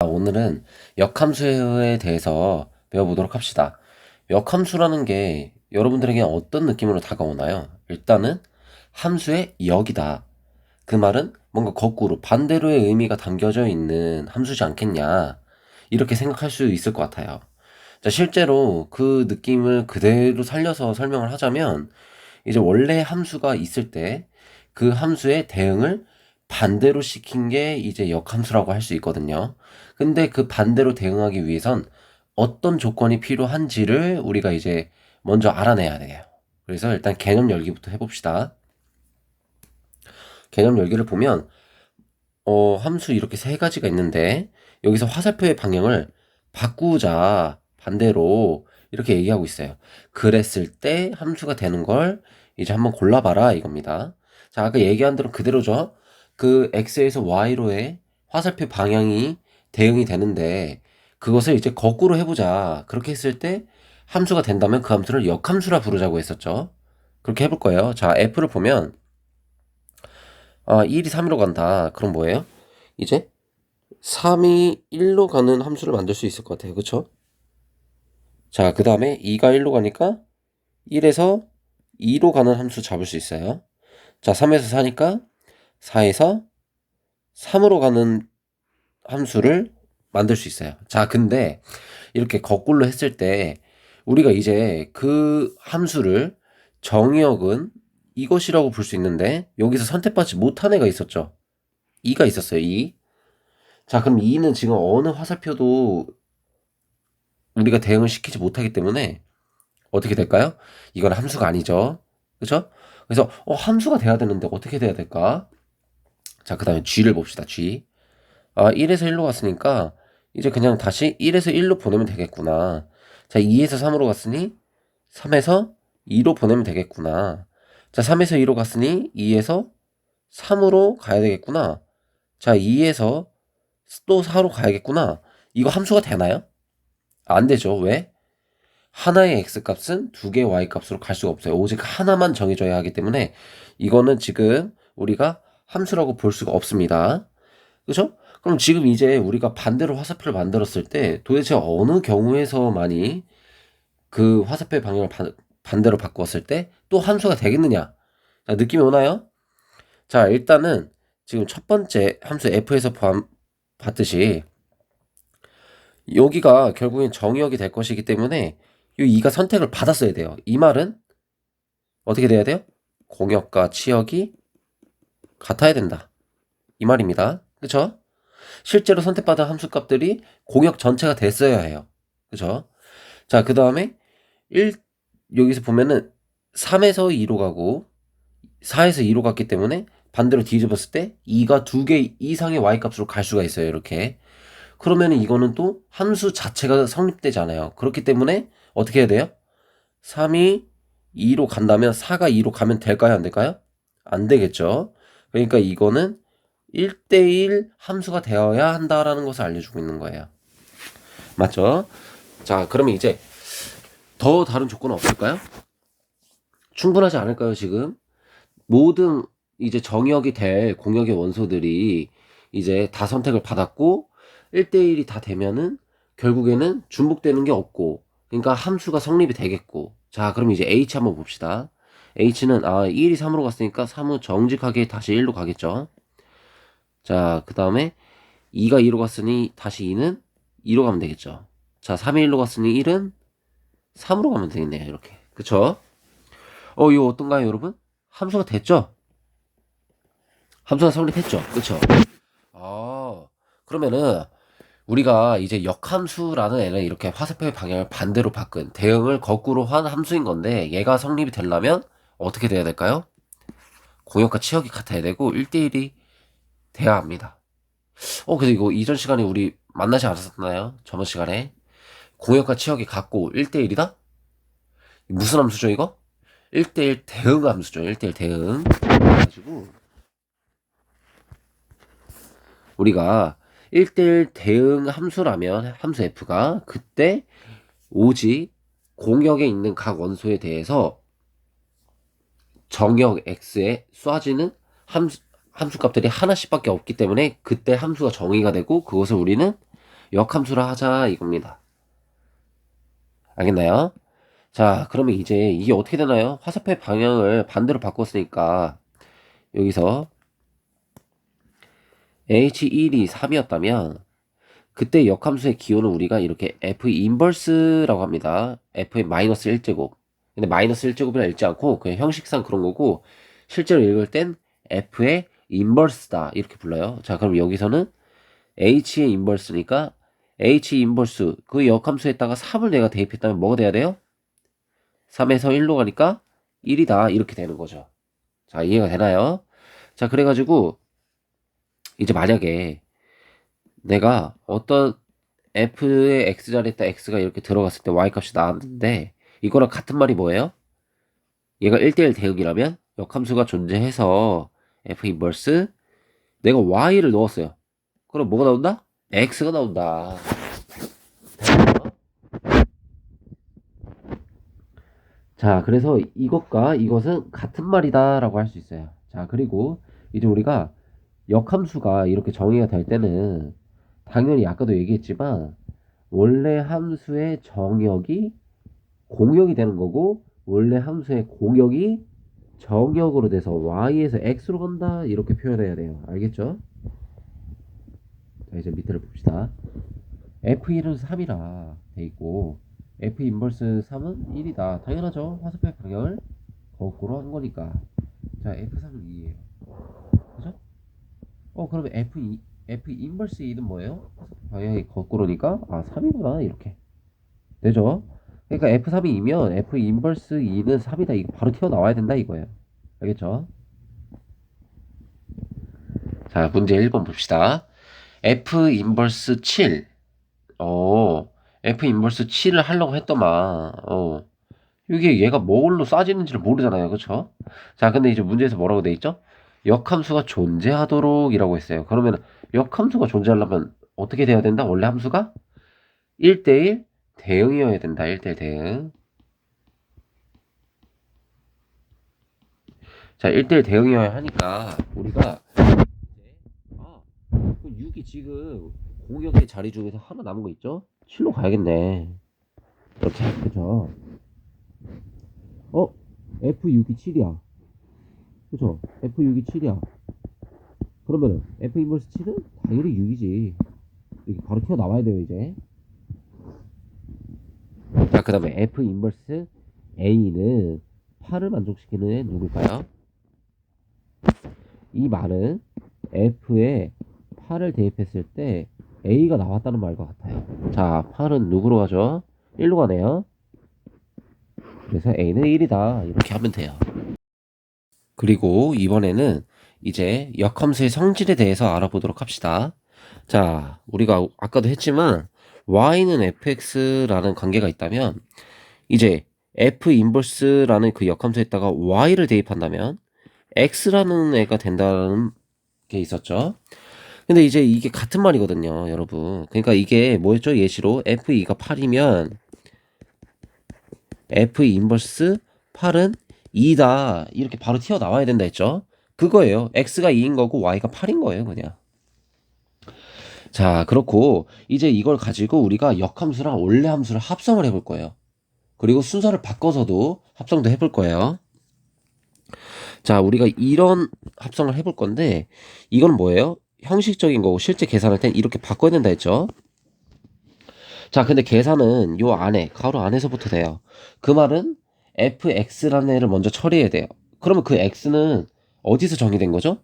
오늘은 역함수에 대해서 배워보도록 합시다. 역함수라는 게 여러분들에게 어떤 느낌으로 다가오나요? 일단은 함수의 역이다. 그 말은 뭔가 거꾸로 반대로의 의미가 담겨져 있는 함수지 않겠냐. 이렇게 생각할 수 있을 것 같아요. 자, 실제로 그 느낌을 그대로 살려서 설명을 하자면 이제 원래 함수가 있을 때 그 함수의 대응을 반대로 시킨 게 이제 역함수라고 할 수 있거든요. 근데 그 반대로 대응하기 위해선 어떤 조건이 필요한지를 우리가 이제 먼저 알아내야 돼요. 그래서 일단 개념 열기부터 해봅시다. 개념 열기를 보면 어, 함수 이렇게 세 가지가 있는데 여기서 화살표의 방향을 바꾸자 반대로 이렇게 얘기하고 있어요. 그랬을 때 함수가 되는 걸 이제 한번 골라봐라 이겁니다. 자, 아까 얘기한 대로 그대로죠. 그 x에서 y로의 화살표 방향이 대응이 되는데 그것을 이제 거꾸로 해보자. 그렇게 했을 때 함수가 된다면 그 함수를 역함수라 부르자고 했었죠. 그렇게 해볼 거예요. 자, f를 보면 아, 1이 3으로 간다. 그럼 뭐예요? 이제 3이 1로 가는 함수를 만들 수 있을 것 같아요. 그쵸? 자, 그 다음에 2가 1로 가니까 1에서 2로 가는 함수 잡을 수 있어요. 자, 3에서 4니까 4에서 3으로 가는 함수를 만들 수 있어요. 자, 근데 이렇게 거꾸로 했을 때 우리가 이제 그 함수를 정의역은 이것이라고 볼 수 있는데 여기서 선택받지 못한 애가 있었죠. 2가 있었어요. 2. 자, 그럼 2는 지금 어느 화살표도 우리가 대응을 시키지 못하기 때문에 어떻게 될까요? 이건 함수가 아니죠. 그죠? 그래서 어, 함수가 돼야 되는데 어떻게 돼야 될까? 자, 그 다음에 g를 봅시다. g. 아, 1에서 1로 갔으니까 이제 그냥 다시 1에서 1로 보내면 되겠구나. 자, 2에서 3으로 갔으니 3에서 2로 보내면 되겠구나. 자, 3에서 2로 갔으니 2에서 3으로 가야 되겠구나. 자, 2에서 또 4로 가야겠구나. 이거 함수가 되나요? 안 되죠. 왜? 하나의 x 값은 두 개의 y 값으로 갈 수가 없어요. 오직 하나만 정해져야 하기 때문에 이거는 지금 우리가 함수라고 볼 수가 없습니다. 그죠? 그럼 지금 이제 우리가 반대로 화살표를 만들었을 때 도대체 어느 경우에서만이 그 화살표의 방향을 반, 반대로 바꾸었을 때 또 함수가 되겠느냐? 자, 느낌이 오나요? 자, 일단은 지금 첫 번째 함수 f에서 봐- 봤듯이 여기가 결국엔 정의역이 될 것이기 때문에 이 2가 선택을 받았어야 돼요. 이 말은 어떻게 돼야 돼요? 공역과 치역이 같아야 된다. 이 말입니다. 그쵸? 실제로 선택받은 함수값들이 공역 전체가 됐어야 해요. 그쵸? 자, 그 다음에 1, 여기서 보면은 3에서 2로 가고 4에서 2로 갔기 때문에 반대로 뒤집었을 때 2가 두개 이상의 y값으로 갈 수가 있어요. 이렇게. 그러면 이거는 또 함수 자체가 성립되잖아요. 그렇기 때문에 어떻게 해야 돼요? 3이 2로 간다면 4가 2로 가면 될까요? 안 될까요? 안 되겠죠. 그러니까 이거는 1대1 함수가 되어야 한다라는 것을 알려주고 있는 거예요. 맞죠? 자, 그러면 이제 더 다른 조건은 없을까요? 충분하지 않을까요, 지금? 모든 이제 정역이 될 공역의 원소들이 이제 다 선택을 받았고 1대1이 다 되면은 결국에는 중복되는 게 없고 그러니까 함수가 성립이 되겠고 자 그럼 이제 H 한번 봅시다 H는 아 1이 3으로 갔으니까 3은 정직하게 다시 1로 가겠죠. 자 그 다음에 2가 2로 갔으니 다시 2는 2로 가면 되겠죠. 자 3이 1로 갔으니 1은 3으로 가면 되겠네요 이렇게. 그쵸? 어 이거 어떤가요 여러분? 함수가 됐죠? 함수가 성립했죠? 그쵸? 아 그러면은 우리가 이제 역함수라는 애는 이렇게 화살표의 방향을 반대로 바꾼 대응을 거꾸로 한 함수인 건데 얘가 성립이 되려면 어떻게 돼야 될까요? 공역과 치역이 같아야 되고 1대1이 돼야 합니다. 어, 근데 이거 이전 시간에 우리 만나지 않았었나요? 저번 시간에. 공역과 치역이 같고 1대1이다? 무슨 함수죠, 이거? 1대1 대응 함수죠. 1대1 대응. 그래가지고 우리가 1대1 대응 함수라면 함수 f가 그때 오직 공역에 있는 각 원소에 대해서 정역 x에 쏴지는 함수, 함수 값들이 하나씩밖에 없기 때문에 그때 함수가 정의가 되고 그것을 우리는 역함수라 하자 이겁니다. 알겠나요? 자, 그러면 이제 이게 어떻게 되나요? 화살표의 방향을 반대로 바꿨으니까 여기서 H1이 3이었다면 그때 역함수의 기호는 우리가 이렇게 F 인버스라고 합니다. F의 마이너스 1제곱. 근데 마이너스 1제곱이라 읽지 않고 그냥 형식상 그런 거고 실제로 읽을 땐 F의 인버스다 이렇게 불러요. 자, 그럼 여기서는 H의 인버스니까 H 인버스 그 역함수에다가 3을 내가 대입했다면 뭐가 돼야 돼요? 3에서 1로 가니까 1이다 이렇게 되는 거죠. 자, 이해가 되나요? 자, 그래가지고 이제 만약에 내가 어떤 f의 x 자리에다 x가 이렇게 들어갔을 때 y 값이 나왔는데 이거랑 같은 말이 뭐예요? 얘가 1대1 대응이라면 역함수가 존재해서 f 인버스 내가 y를 넣었어요. 그럼 뭐가 나온다? x가 나온다. 자, 그래서 이것과 이것은 같은 말이다라고 할 수 있어요. 자, 그리고 이제 우리가 역함수가 이렇게 정의가 될 때는 당연히 아까도 얘기했지만 원래 함수의 정역이 공역이 되는 거고 원래 함수의 공역이 정역으로 돼서 y에서 x로 간다 이렇게 표현해야 돼요. 알겠죠? 자 이제 밑에를 봅시다. f1은 3이라 돼 있고 f 인버스 3은 1이다. 당연하죠. 화살표의 방향을 거꾸로 한 거니까. 자 f3은 2예요. 그죠? 어 그러면 f2 F 인버스 2는 뭐예요? 방향이 거꾸로니까 아 3이구나 이렇게 되죠? 그러니까 F3이 2면 F 인버스 2는 3이다 이거 바로 튀어나와야 된다 이거예요 알겠죠? 자 문제 1번 봅시다 F 인버스 7 어, F 인버스 7을 하려고 했더만 어, 이게 얘가 뭘로 싸지는지를 모르잖아요 그쵸? 자 근데 이제 문제에서 뭐라고 돼 있죠? 역함수가 존재하도록 이라고 했어요. 그러면 역함수가 존재하려면 어떻게 돼야 된다? 원래 함수가 1대1 대응이어야 된다. 1대1 대응. 자, 1대1 대응이어야 하니까 우리가 아, 6이 지금 공역의 자리 중에서 하나 남은 거 있죠? 7로 가야겠네. 이렇게, 그죠? 어? F6이 7이야. 그죠? F6이 7이야. 그러면은 F 인버스 7은 당연히 6이지. 이렇게 바로 튀어나와야 돼요, 이제. 자, 그 다음에 F 인버스 A는 8을 만족시키는 애 누굴까요? 이 말은 F에 8을 대입했을 때 A가 나왔다는 말과 같아요. 자, 8은 누구로 가죠? 1로 가네요. 그래서 A는 1이다. 이렇게 하면 돼요. 그리고 이번에는 이제 역함수의 성질에 대해서 알아보도록 합시다. 자, 우리가 아까도 했지만 y는 fx라는 관계가 있다면 이제 f 인버스라는 그 역함수에다가 y를 대입한다면 x라는 애가 된다는 게 있었죠. 근데 이제 이게 같은 말이거든요, 여러분. 그러니까 이게 뭐였죠? 예시로 f2가 8이면 f 인버스 8은 2다 이렇게 바로 튀어나와야 된다 했죠 그거예요 x가 2인 거고 y가 8인 거예요 그냥 자 그렇고 이제 이걸 가지고 우리가 역함수랑 원래 함수를 합성을 해볼 거예요. 그리고 순서를 바꿔서도 합성도 해볼 거예요. 자 우리가 이런 합성을 해볼 건데 이건 뭐예요? 형식적인 거고 실제 계산할 땐 이렇게 바꿔야 된다 했죠? 자 근데 계산은 요 안에 가로 안에서부터 돼요. 그 말은 fx라는 애를 먼저 처리해야 돼요. 그러면 그 x는 어디서 정의된 거죠?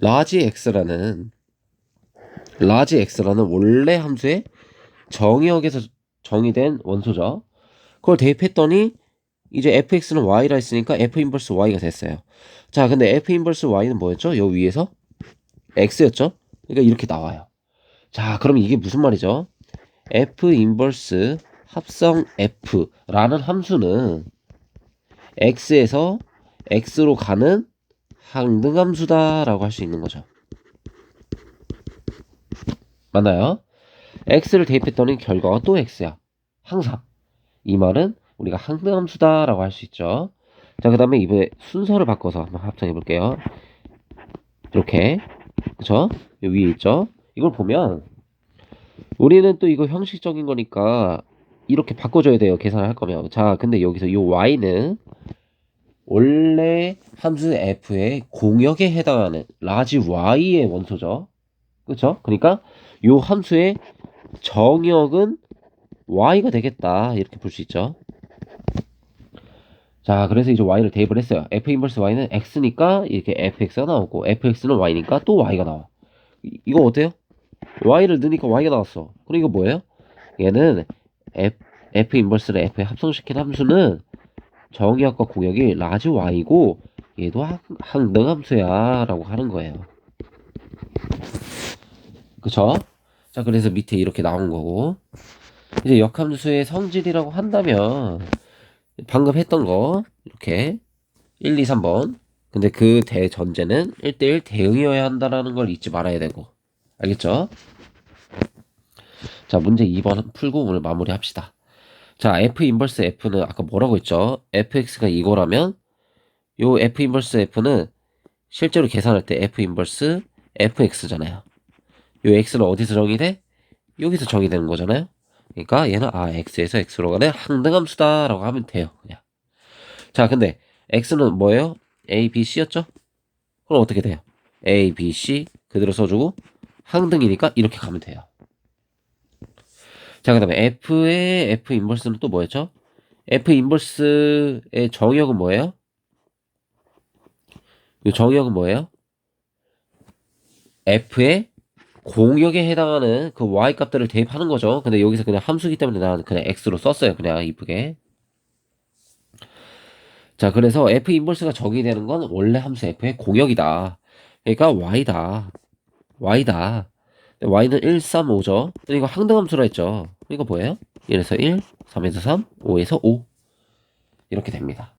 라지 x라는 라지 x라는 원래 함수의 정의역에서 정의된 원소죠. 그걸 대입했더니 이제 fx는 y라 했으니까 f 인버스 y가 됐어요. 자, 근데 f 인버스 y는 뭐였죠? 요 위에서 x였죠? 그러니까 이렇게 나와요. 자, 그럼 이게 무슨 말이죠? f 인버스 합성 f라는 함수는 x에서 x로 가는 항등함수다라고 할 수 있는 거죠. 맞나요? x를 대입했더니 결과가 또 x야. 항상. 이 말은 우리가 항등함수다라고 할 수 있죠. 자, 그 다음에 이번에 순서를 바꿔서 한번 합성해 볼게요. 이렇게. 그쵸? 위에 있죠? 이걸 보면 우리는 또 이거 형식적인 거니까 이렇게 바꿔줘야 돼요. 계산을 할 거면. 자, 근데 여기서 이 y는 원래 함수 f의 공역에 해당하는 라지 y의 원소죠. 그쵸? 그러니까 이 함수의 정역은 y가 되겠다. 이렇게 볼 수 있죠. 자, 그래서 이제 y를 대입을 했어요. f 인버스 y는 x니까 이렇게 fx가 나오고 fx는 y니까 또 y가 나와. 이- 이거 어때요? y를 넣으니까 y가 나왔어. 그럼 이거 뭐예요? 얘는 f, 인버스를 f에 합성시킨 함수는 정의역과 공역이 라지 y고 얘도 한- 항등 함수야 라고 하는 거예요. 그쵸? 자, 그래서 밑에 이렇게 나온 거고 이제 역함수의 성질이라고 한다면 방금 했던 거 이렇게 1, 2, 3번 근데 그 대전제는 1대1 대응이어야 한다라는 걸 잊지 말아야 되고 알겠죠? 자 문제 2번 풀고 오늘 마무리합시다 자 f 인버스 f는 아까 뭐라고 했죠? fx가 이거라면 요 f 인버스 f는 실제로 계산할 때 f 인버스 fx잖아요 요 x는 어디서 정의돼? 여기서 정의되는 거잖아요 그러니까 얘는 아 x에서 x로 가는 항등함수다라고 하면 돼요 그냥 자 근데 x는 뭐예요? a, b, c였죠? 그럼 어떻게 돼요? a, b, c 그대로 써주고 항등이니까 이렇게 가면 돼요 자 그 다음에 f의 f 인버스는 또 뭐였죠? f 인버스의 정의역은 뭐예요? 이 정의역은 뭐예요? f의 공역에 해당하는 그 y 값들을 대입하는 거죠. 근데 여기서 그냥 함수기 때문에 나는 그냥 x로 썼어요. 그냥 이쁘게. 자, 그래서 f 인버스가 정의되는 건 원래 함수 f의 공역이다. 그러니까 y다. y다. y는 1, 3, 5죠. 이거 항등함수라 했죠. 이거 뭐예요? 1에서 1, 3에서 3, 5에서 5. 이렇게 됩니다.